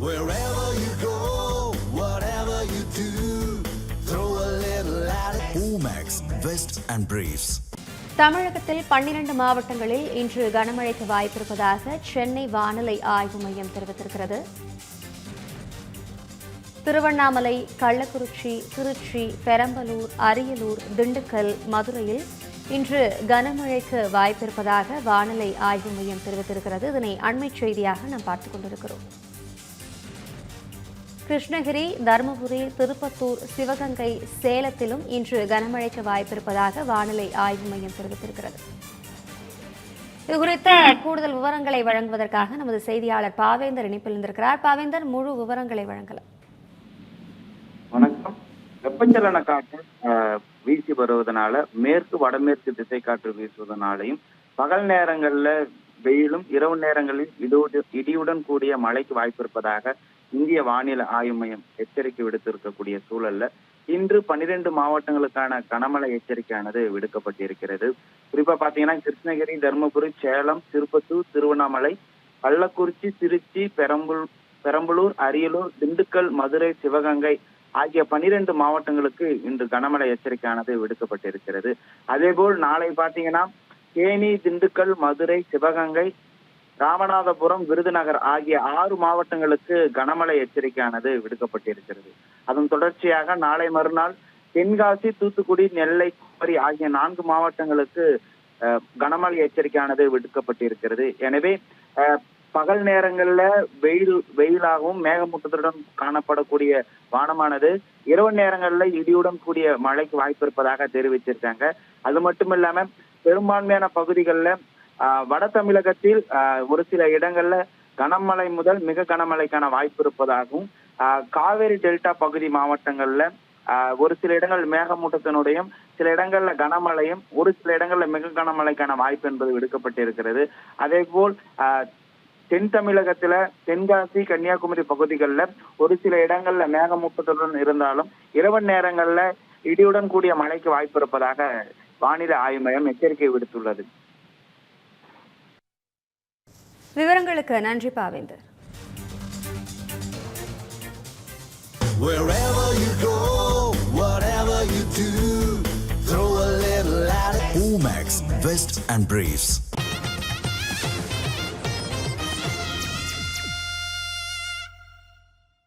Wherever you go, whatever you do, throw a little at it. Omax, Vest and Briefs. தமிழகத்தில் பன்னிரண்டு மாவட்டங்களில் இன்று கனமழைக்கு வாய்ப்பிருப்பதாக சென்னை வானிலை ஆய்வு மையம் தெரிவித்திருக்கிறது திருவண்ணாமலை கள்ளக்குறிச்சி திருச்சி பெரம்பலூர் அரியலூர் திண்டுக்கல் மதுரையில் இன்று கனமழைக்கு வாய்ப்பிருப்பதாக வானிலை ஆய்வு மையம் தெரிவித்திருக்கிறது இதனை அண்மைச் செய்தியாக நாம் பார்த்துக் கொண்டிருக்கிறோம் கிருஷ்ணகிரி தருமபுரி திருப்பத்தூர் சிவகங்கை சேலத்திலும் இன்று கனமழைக்கு வாய்ப்பிருப்பதாக வானிலை ஆய்வு மையம் தெரிவித்திருக்கிறது. இதுகுறித்த கூடுதல் விவரங்களை வழங்குவதற்காக நமது செய்தியாளர் பாவேந்தர் இணைப்பில் இருந்திருக்கிறார். பாவேந்தர் முழு விவரங்களை வழங்கலாம். வணக்கம். வெப்பச்சலன காற்று அஹ், வீசி வருவதனால மேற்கு வடமேற்கு திசை காற்று வீசுவதனாலையும் பகல் நேரங்கள்ல வெயிலும் இரவு நேரங்களில் இடியுடன் இடியுடன் கூடிய மழைக்கு வாய்ப்பு இருப்பதாக இந்திய வானிலை ஆய்வு மையம் எச்சரிக்கை விடுத்திருக்கக்கூடிய சூழல்ல இன்று பனிரெண்டு மாவட்டங்களுக்கான கனமழை எச்சரிக்கையானது விடுக்கப்பட்டிருக்கிறது. குறிப்பா பாத்தீங்கன்னா கிருஷ்ணகிரி தருமபுரி சேலம் திருப்பத்தூர் திருவண்ணாமலை கள்ளக்குறிச்சி திருச்சி பெரம்பலூர் பெரம்பலூர் அரியலூர் திண்டுக்கல் மதுரை சிவகங்கை ஆகிய பனிரெண்டு மாவட்டங்களுக்கு இன்று கனமழை எச்சரிக்கையானது விடுக்கப்பட்டிருக்கிறது. அதேபோல் நாளை பாத்தீங்கன்னா தேனி திண்டுக்கல் மதுரை சிவகங்கை ராமநாதபுரம் விருதுநகர் ஆகிய ஆறு மாவட்டங்களுக்கு கனமழை எச்சரிக்கையானது விடுக்கப்பட்டிருக்கிறது. அதன் தொடர்ச்சியாக நாளை மறுநாள் தென்காசி தூத்துக்குடி நெல்லை குமரி ஆகிய நான்கு மாவட்டங்களுக்கு கனமழை எச்சரிக்கையானது விடுக்கப்பட்டிருக்கிறது. எனவே பகல் நேரங்கள்ல வெயில் வெயிலாகவும் மேகமூட்டத்துடன் காணப்படக்கூடிய வானமானது இரவு நேரங்கள்ல இடியுடன் கூடிய மழைக்கு வாய்ப்பு இருப்பதாக தெரிவிச்சிருக்காங்க. அது மட்டும் இல்லாம பெரும்பான்மையான பகுதிகளில் வட தமிழகத்தில் ஒரு சில இடங்கள்ல கனமழை முதல் மிக கனமழைக்கான வாய்ப்பு இருப்பதாகவும் காவேரி டெல்டா பகுதி மாவட்டங்கள்ல ஒரு சில இடங்கள் மேகமூட்டத்தினுடையும் சில இடங்கள்ல கனமழையும் ஒரு சில இடங்கள்ல மிக கனமழைக்கான வாய்ப்பு என்பது விடுக்கப்பட்டிருக்கிறது. அதே போல் தென் தமிழகத்துல தென்காசி கன்னியாகுமரி பகுதிகளில் ஒரு சில இடங்கள்ல மேகமூட்டத்துடன் இருந்தாலும் இரவு நேரங்கள்ல இடியுடன் கூடிய மழைக்கு வாய்ப்பு இருப்பதாக வானிலை ஆய்வு மையம் எச்சரிக்கை விடுத்துள்ளது. விவரங்களுக்கு நன்றி பாவேந்தர் Wherever you go, whatever you do, throw a little at it. Omax, Vest and Briefs.